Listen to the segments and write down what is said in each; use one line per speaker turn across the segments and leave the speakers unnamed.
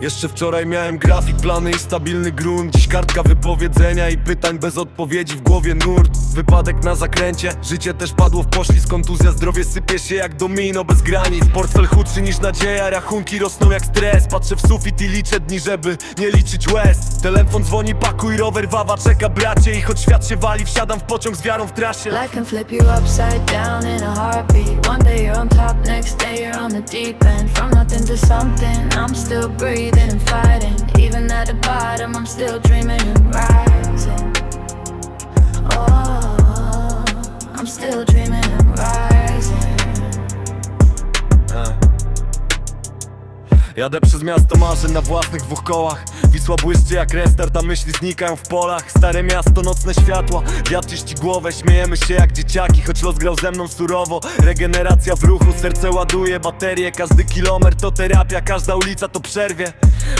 Jeszcze wczoraj miałem grafik, plany i stabilny grunt. Dziś kartka wypowiedzenia i pytań bez odpowiedzi w głowie nurt. Wypadek na zakręcie, życie też padło w poszli kontuzja, zdrowie sypie się jak domino bez granic. Portfel chudszy niż nadzieja, rachunki rosną jak stres. Patrzę w sufit i liczę dni, żeby nie liczyć łez. Telefon dzwoni, pakuj rower, wawa czeka bracie. I choć świat się wali, wsiadam w pociąg z wiarą w trasie.
Life can flip you upside down in a heartbeat. One day you're on top, on the deep end. From nothing to something, I'm still breathing and fighting. Even at the bottom, I'm still dreaming and rising. Oh, I'm still dreaming
Jadę przez miasto marzeń na własnych dwóch kołach. Wisła błyszczy jak restart, a myśli znikają w polach. Stare miasto, nocne światła, wiatr czyści głowę Śmiejemy się jak dzieciaki, choć los grał ze mną surowo. Regeneracja w ruchu, serce ładuje baterię Każdy kilometr to terapia, każda ulica to przerwie.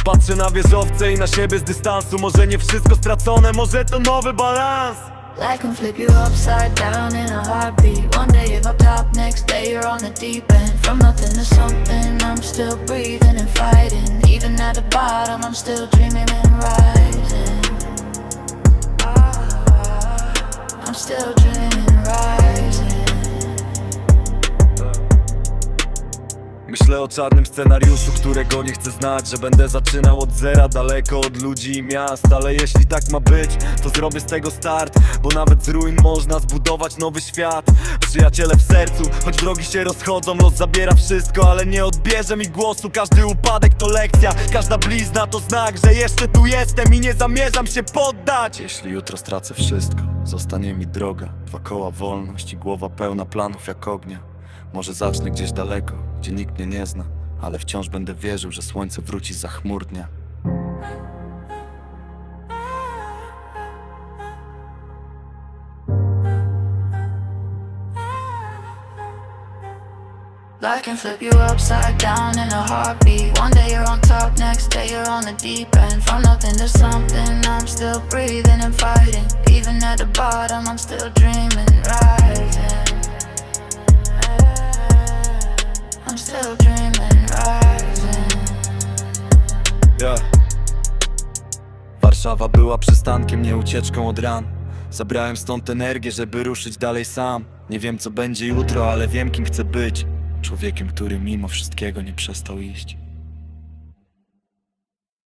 Patrzę na wieżowce i na siebie z dystansu. Może nie wszystko stracone, może to nowy balans.
Life can flip you upside down in a heartbeat. One day you're up top, next day you're on the deep end. From nothing to something, I'm still breathing at the bottom, I'm still dreaming and rising. I'm still dreaming
Myślę o czarnym scenariuszu, którego nie chcę znać Że będę zaczynał od zera, daleko od ludzi i miast. Ale jeśli tak ma być, to zrobię z tego start Bo nawet z ruin można zbudować nowy świat. Przyjaciele w sercu, choć drogi się rozchodzą Los zabiera wszystko, ale nie odbierze mi głosu. Każdy upadek to lekcja, każda blizna to znak Że jeszcze tu jestem i nie zamierzam się poddać. Jeśli jutro stracę wszystko, zostanie mi droga. Dwa koła wolność i głowa pełna planów jak ognia może zacznę gdzieś daleko, gdzie nikt mnie nie zna Ale wciąż będę wierzył, że słońce wróci za chmur dnia
Life can flip you upside down in a heartbeat. One day you're on top, next day you're on the deep end. From nothing to something, I'm still breathing and fighting. Even at the bottom, I'm still dreaming, rising.
Warszawa była przystankiem, nie ucieczką od ran. Zabrałem stąd energię, żeby ruszyć dalej sam. Nie wiem co będzie jutro, ale wiem kim chcę być. Człowiekiem, który mimo wszystkiego nie przestał iść